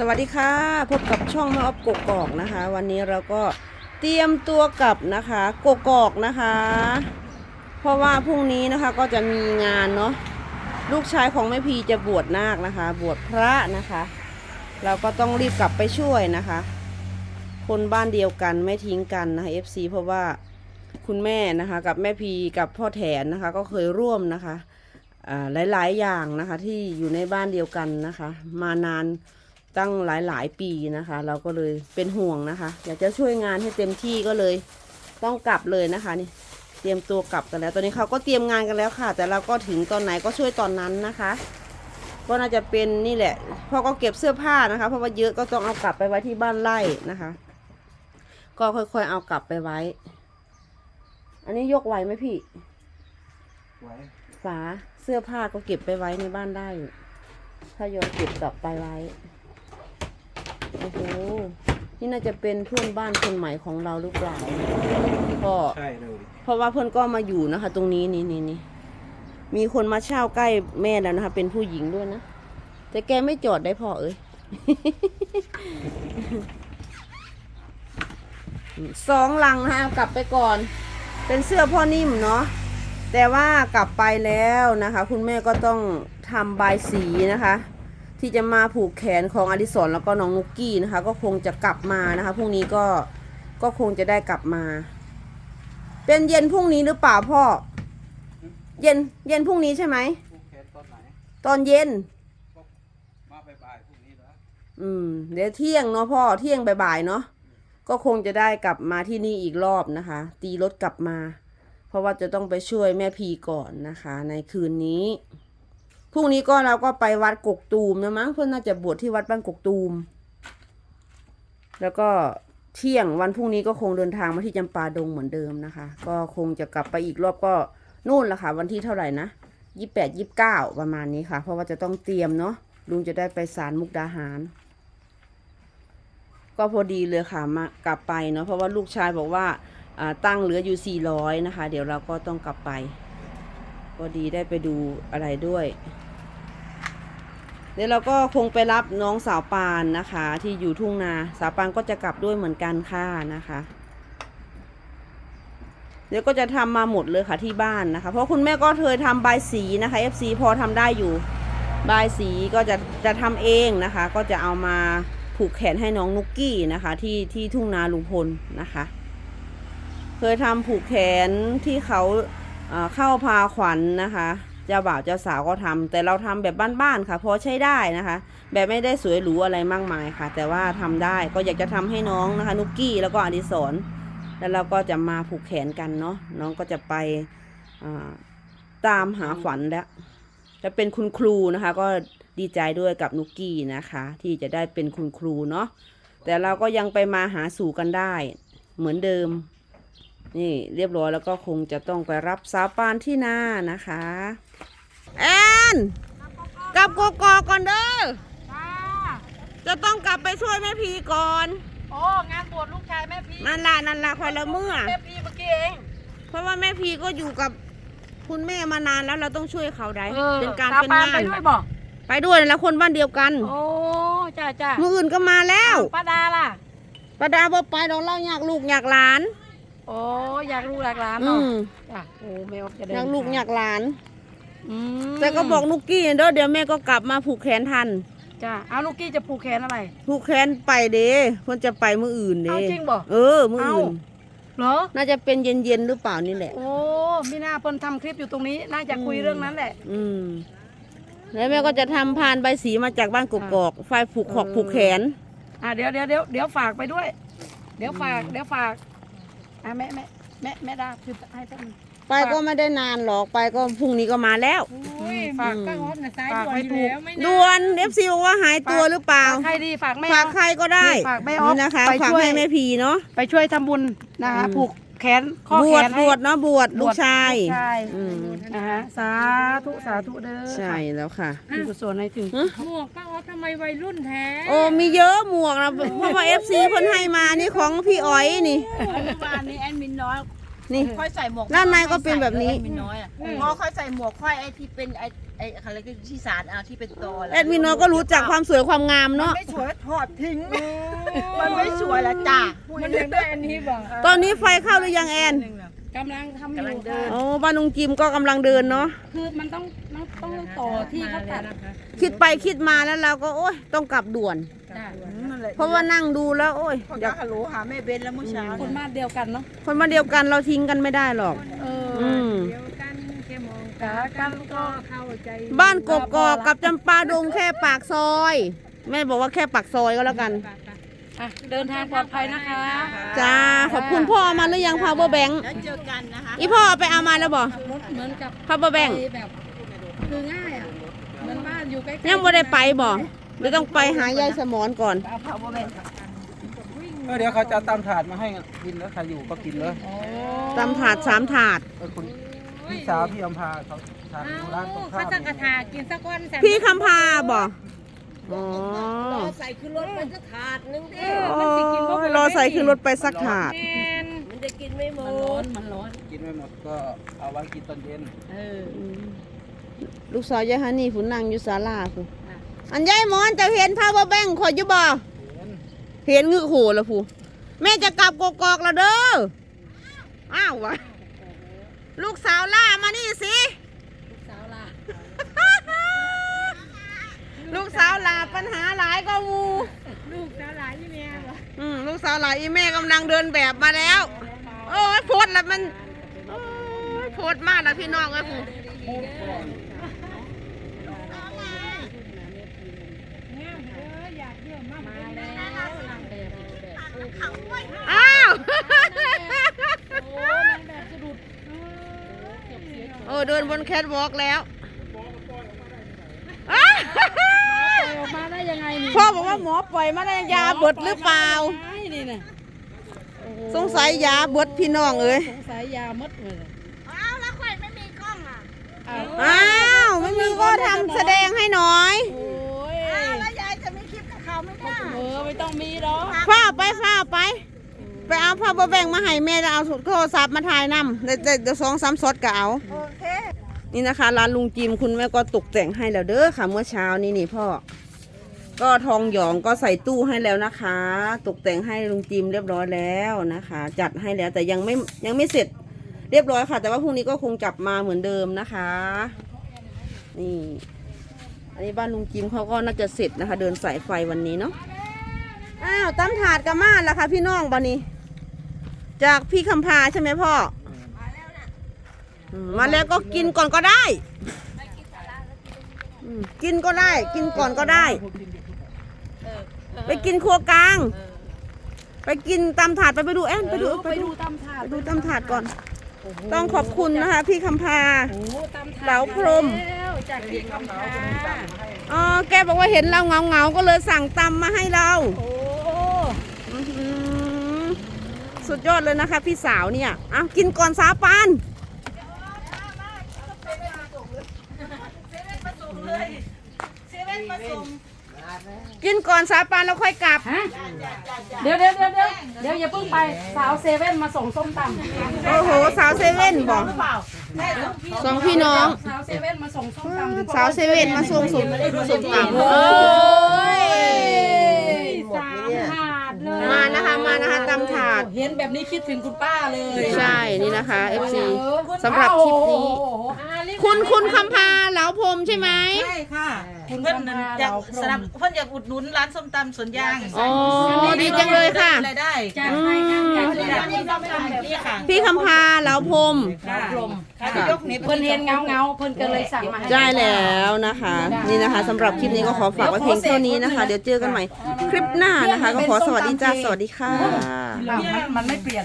สวัสดีค่ะ พบกับช่องม่ออฟกกอกนะคะ วันนี้เราก็เตรียมตัวกลับนะคะกกอกนะคะ เพราะว่าพรุ่งนี้นะคะก็จะมีงานเนาะลูกชายของแม่พีจะบวชนาคนะคะ บวชพระนะคะ เราก็ต้องรีบกลับไปช่วยนะคะ คนบ้านเดียวกันไม่ทิ้งกันนะคะ FC เพราะว่าคุณแม่นะคะกับแม่พีกับพ่อแถนนะคะ ก็เคยร่วมนะคะหลายๆอย่างนะคะที่อยู่ในบ้านเดียวกันนะคะ มานาน ตั้งหลายๆปีนะคะ เราก็เลยเป็นห่วงนะคะ อยากจะช่วยงานให้เต็มที่ก็เลยต้องกลับเลยนะคะนี่เตรียมตัวกลับกันแล้ว ตอนนี้เขาก็เตรียมงานกันแล้วค่ะ แต่เราก็ถึงตอนไหนก็ช่วยตอนนั้นนะคะ ก็น่าจะเป็นนี่แหละพ่อก็เก็บเสื้อผ้านะคะ เพราะว่าเยอะก็ต้องเอากลับไปไว้ที่บ้านไร่นะคะ ก็ค่อยๆเอากลับไปไว้ อันนี้ยกไหวไหมพี่ไว้ฝาเสื้อผ้าก็เก็บไปไว้ในบ้านได้อยู่ถ้าโยนเก็บกลับไปไว้โอ้โห นี่น่าจะเป็นเพื่อนบ้านคนใหม่ของเราหรือเปล่าก็ใช่เลยเพราะว่าเพื่อนก็มาอยู่นะคะ ตรงนี้นี่นี่นี่มีคนมาเช่าใกล้แม่แล้วนะคะ เป็นผู้หญิงด้วยนะ แต่แกไม่จอดได้พอเอ้ยสองลังนะคะเอากลับไปก่อน เป็นเสื้อพ่อนิ่มเนาะแต่ว่ากลับไปแล้วนะคะ คุณแม่ก็ต้องทำบายสีนะคะ ที่จะมาผูกแขนของอดิศรแล้วก็น้องนุกกี้นะคะ ก็คงจะกลับมานะคะพรุ่งนี้ก็ก็คงจะได้กลับมา เป็นเย็นพรุ่งนี้หรือเปล่าพ่อ เย็นเย็นพรุ่งนี้ใช่ไหมผู้แขนตอนไหนตอนเย็นมาบ่ายๆพรุ่งนี้เหรออืม เดี๋ยวเที่ยงเนาะพ่อเที่ยงบ่ายๆเนาะก็คงจะได้กลับมาที่นี่อีกรอบนะคะ ตีรถกลับมา เพราะว่าจะต้องไปช่วยแม่พีก่อนนะคะ ในคืนนี้ พรุ่งนี้ก็เราก็ไปวัดกกตูมนะมั้งเพื่อนน่าจะบวชที่วัดบ้านกกตูม แล้วก็เที่ยงวันพรุ่งนี้ก็คงเดินทางมาที่จำปาดงเหมือนเดิมนะคะ ก็คงจะกลับไปอีกรอบก็นู่นแหละค่ะ วันที่เท่าไหร่นะยี่แปดยี่เก้าประมาณนี้ค่ะ เพราะว่าจะต้องเตรียมเนาะลุงจะได้ไปสารมุกดาหาร ก็พอดีเลยค่ะมากลับไปเนาะเพราะว่าลูกชายบอกว่าอ่าตั้งเหลืออยู่400นะคะ เดี๋ยวเราก็ต้องกลับไปพอดีได้ไปดูอะไรด้วย เดี๋ยวเราก็คงไปรับน้องสาวปานนะคะ ที่อยู่ทุ่งนาสาวปานก็จะกลับด้วยเหมือนกันค่ะนะคะ เดี๋ยวก็จะทำมาหมดเลยค่ะที่บ้านนะคะ เพราะคุณแม่ก็เคยทำบายสีนะคะ FC พอทำได้อยู่บายสีก็จะจะทำเองนะคะ ก็จะเอามาผูกแขนให้น้องนุกกี้นะคะ ที่ที่ทุ่งนาลุงพลนะคะ เคยทำผูกแขนที่เขาเอ่อเข้าพาขวัญนะคะ เจ้าบ่าวเจ้าสาวก็ทำแต่เราทำแบบบ้านๆค่ะพอใช้ได้นะคะ แบบไม่ได้สวยหรูอะไรมากมายค่ะ แต่ว่าทำได้ก็อยากจะทำให้น้องนะคะ นุกกี้แล้วก็อดิศรแล้วเราก็จะมาผูกแขนกันเนาะน้องก็จะไปตามหาขวัญแล้วจะเป็นคุณครูนะคะ ก็ดีใจด้วยกับนุกกี้นะคะ ที่จะได้เป็นคุณครูเนาะแต่เราก็ยังไปมาหาสู่กันได้ เหมือนเดิม นี่เรียบร้อยแล้วก็คงจะต้องไปรับสาวปานที่นานะคะแอนกลับกกอกก่อนเด้อจ้าจะต้องกลับไปช่วยแม่พีก่อน โอ้งานบวชลูกชายแม่พี่นั่นล่ะนั่นล่ะคอยละเมื่อแม่พี่เมื่อกี้เองเพราะว่าแม่พีก็อยู่กับคุณแม่มานานแล้วเราต้องช่วยเขาได้ออเป็นการตเป็นปงานไปด้วยบอกไปด้วยนั่นละคนบ้านเดียวกัน โอ้จ้าจ้ามืออื่นก็มาแล้วป้าดาล่ะประดาบ่ไปดอกเล่าอยากลูกอยากหลาน โอ้อยากรู้หลากหลานอืเนาะมจ้าโอ้แม่ออฟจะเดิอนยากลูกอยากหลาน อืมแต่ก็บอกนุกกี้เด้อเดี๋ยวแม่ก็กลับมาผูกแขนทัน จ้าเอาลูกกี้จะผูกแขนอะไร ผูกแขนไปเด้เพิ่นจะไปมืออื่นเด้เอาจริงบ่เออมืออื่นเหรอ น่าจะเป็นเย็นๆหรือเปล่านี่แหละ โอ้มีหน้าเพิ่นทำคลิปอยู่ตรงนี้ น่าจะคุยเรื่องนั้นแหละ อืม แล้วแม่ก็จะทำพานใบสีมาจากบ้านกกอกไฟผูกขอกผูกแขน อะเดี๋ยวเดี๋ยวเดี๋ยวเดี๋ยวฝากไปด้วย เดี๋ยวฝาก เดี๋ยวฝาก อะแม่แม่แม่แม่ดาคือให้ท่านไปก็ไม่ได้นานหรอกไปก็พรุ่งนี้ก็มาแล้ว อุ้ยฝากอืมป้าออฟน่ะสายด่วนอยู่แล้วไม่ด่วนเอฟซีบอกว่าหายตัวหรือเปล่าฝากใครดีฝากแม่ฝากใครก็ได้นี่ฝากแม่ออฟนี่นะคะไปฝากช่วยให้แม่พีเนาะไปช่วยทำบุญนะคะอืมผูก แขนข้อบแขวชนให้บวชเนาะบวชลูกชายลูกชายอืม นะฮะสาธุสาธุเด้อใช่แล้วค่ะบุญกุศลให้ถึงฮะหมวกป้าออฟทำไมวัยรุ่นแท้โอ้มีเยอะหมวกนะเพราะว่าเอฟซีเพิ่นให้มานี่ของพี่อ๋อยนี่ เมื่อวานนี้แอดมินน้อยนี่ ค่อยใส่หมวกด้านในก็เป็นแบบนี้ แอดมินน้อยอะพอค่อยใส่หมวกค่อยไอที่เป็นไอ ไอ้อะไรก็ที่ศาลเอาที่เป็นตอแอดมินน้อยก็รู้จักความสวยความงามมันเนาะ ไม่สวยถอดทิ้ง มันไม่สวยละจ้ามันยังได้อันนี้บ่ตอนนี้ไฟเข้าหรือยังแอน กำลังทำอยู่กำลังเดินโอ้บ้านลุงจิมก็กำลังเดินเนาะ คือมันต้องต้องต้องต่อที่เขาตัดคิดไปคิดมาแล้วเราก็โอ๊ยต้องกลับด่วน จ้ะนั่นแหละเพราะว่านั่งดูแล้วโอ๊ยเขาอจะยากฮัลโหลหาแม่เบนแล้วเมื่อเช้าคนบ้านเดียวกันเนาะคนมาเดียวกันเราทิ้งกันไม่ได้หรอก เอออืม เดียว กันแค่มองตากันก็เข้าใจบ้านกกอกกับจำปาดงแค่ปากซอย แม่บอกว่าแค่ปากซอยก็แล้วกัน อะเดินทางปลอดภัยนะคะจ้า ขอบคุณพ่อมาหรือยัง power bank แล้วเจอกันนะคะอีพ่อเอาไปเอามาแล้วบ่รถเหมือนกับ power bank ไปแบบคือง่ายอะเหมือนบ้านอยู่ใกล้ๆยังไม่ได้ไปบ่เดี๋ยวต้องไปหายายสมอนก่อนเอาเผาบ่แม่นเออเดี๋ยวเขาจะเอาตามถาดมาให้กินแล้วใครอยู่ก็กินเลย ตำถาดสามถาด เออคุณ พี่สาวพี่อำพาเขาทานอยู่ร้านตรงข้าเขามจะกระทากินสักวันแสนพี่คำพาบ่อ๋อใส่ขึ้นรถไปสักถาดนึงดิโอ้ยรอใส่ขึ้นรถไปสักถาด แมนมันจะกินไม่หมมันร้อนดมันร้อนกินไม่หมดก็เอาไว้กินตอนเย็นเออ ลูกสาวยายฮันนี่ฝุนนั่งอยู่ศาลาคุณอันยายหมอนจะเห็น power bank ขอยอยู่บ่เห็นงึกโหแล้วผู้แม่จะกลับกกอกแล้วเด้ออ้าววะ ลูกสาวล่ามานี่สิสาวลาลูกสาวลาปัญหาหลายก็มูลูกสาวหลายยี่เมียเหรออืมลูกสาวหลายอีแม่กำลังเดินแบบมาแล้ว โอ้ยโพดแล้วมัน โอ้ยโพดมากแล้วพี่น้องเอ้ยผู้เนี่ยเอออยากเยี่ยมมากมาแล้วนางแบบ อ้าว โอ้นางแบบสะดุดเออเกือบเสีย โอ้เดิ นบนแคทวอล์กแล้วอ้าวปล่อยออกมาได้ยังไงนี่พ่อบอกว่าหมอปล่อยมาได้ยาเบิดหรือเปล่าไอ้นี่น่ะโอ้โหสงสัยยาเบิดพี่น้องเอ้ยสงสัยยาหมดเลยอ้าวไม่มีก็ทำแสดงให้หน่อย โอ้ยแล้วยายจะมีคลิปกับเขาไหมเนี่ยเออไม่ต้องมีหรอกฟ้าไปฟ้าไป ไปเอาผ้าบะแบ่งมาให้แม่แล้วเอาโทรศัพท์มาถ่ายนำเดี๋ยวเดี๋ยวสองสามสดก็เอา โอเค นี่นะคะร้านลุงจิมคุณแม่ก็ตกแต่งให้แล้วเด้อค่ะ เมื่อเช้านี้นี่พ่อ ก็ทองหยองก็ใส่ตู้ให้แล้วนะคะ ตกแต่งให้ลุงจิมเรียบร้อยแล้วนะคะ จัดให้แล้วแต่ยังไม่ยังไม่เสร็จเรียบร้อยค่ะ แต่ว่าพรุ่งนี้ก็คงกลับมาเหมือนเดิมนะคะ นี่ อันนี้บ้านลุงจิมเขาก็น่าจะเสร็จนะคะ เดินสายไฟวันนี้เนาะอ้าวตั้มถาดกับมาแล้วค่ะพี่น้องบานี้ จากพี่คำพาใช่ไหมพ่อ อืมมาแล้วก็กินก่อนก็ได้อืมกินก็ได้ กินก่อนก็ได้ ไปกินครัวกลาง ไปกินตามถาดไปไปดูแอนไปดูไปดูตำถาดไปดูตามถาดก่อน ต้องขอบคุณนะคะ พี่คำพา โอ้ตำถาดเหลาพรมแล้วจากที่คำพาอ๋อแกบอกว่าเห็นเราเงาเงาๆก็เลยสั่งตำมาให้เราโอ้อื้อหือสุดยอดเลยนะคะ พี่สาวเนี่ยเอากินก่อนสาปาน กินก่อนสาปานแล้วค่อยกลับ ฮะเดี๋ยวเดี๋ยวเดี๋ยวเดี๋ยวเดี๋ยวอย่าเพิ่งไปสาวเซเว่นมาส่งส้มตำโอ้โห สาวเซเว่นบอกสองพี่น้อง สาวเซเว่นมาส่งส้มตำสาวเซเว่นมาส่งสุดสุดตามโอ้ยสามถาดเลยมานะคะมานะคะตำถาด เห็นแบบนี้คิดถึงคุณป้าเลย ใช่นี่นะคะ FC สำหรับคลิปนี้โอ้โหคุณคุณคำพา เหลาพรมใช่ไหมใช่ค่ะ คุณเพื่อนคำพาอยากเราพรสนับมเพื่อนอยากอุดหนุนร้านส้มตำสวนยางอ๋อดีจังเลยค่ะรายได้จัดให้ค่ะอยากจัจะดให้มีส้มตำแบบนี้ค่ะพี่คำพาเหลาพรมค่ะพรมค่ะจะยกนิ้วเพิ่นเห็นเงาเงาๆเพิ่นก็เลยสั่งมาให้ได้แล้วนะคะ นี่นะคะสำหรับคลิปนี้ก็ขอฝากไว้เพียงเท่านี้นะคะ เดี๋ยวเจอกันใหม่คลิปหน้านะคะ ก็ขอสวัสดีจ้าสวัสดีค่ะอ้าวมันมันไม่เปลี่ยน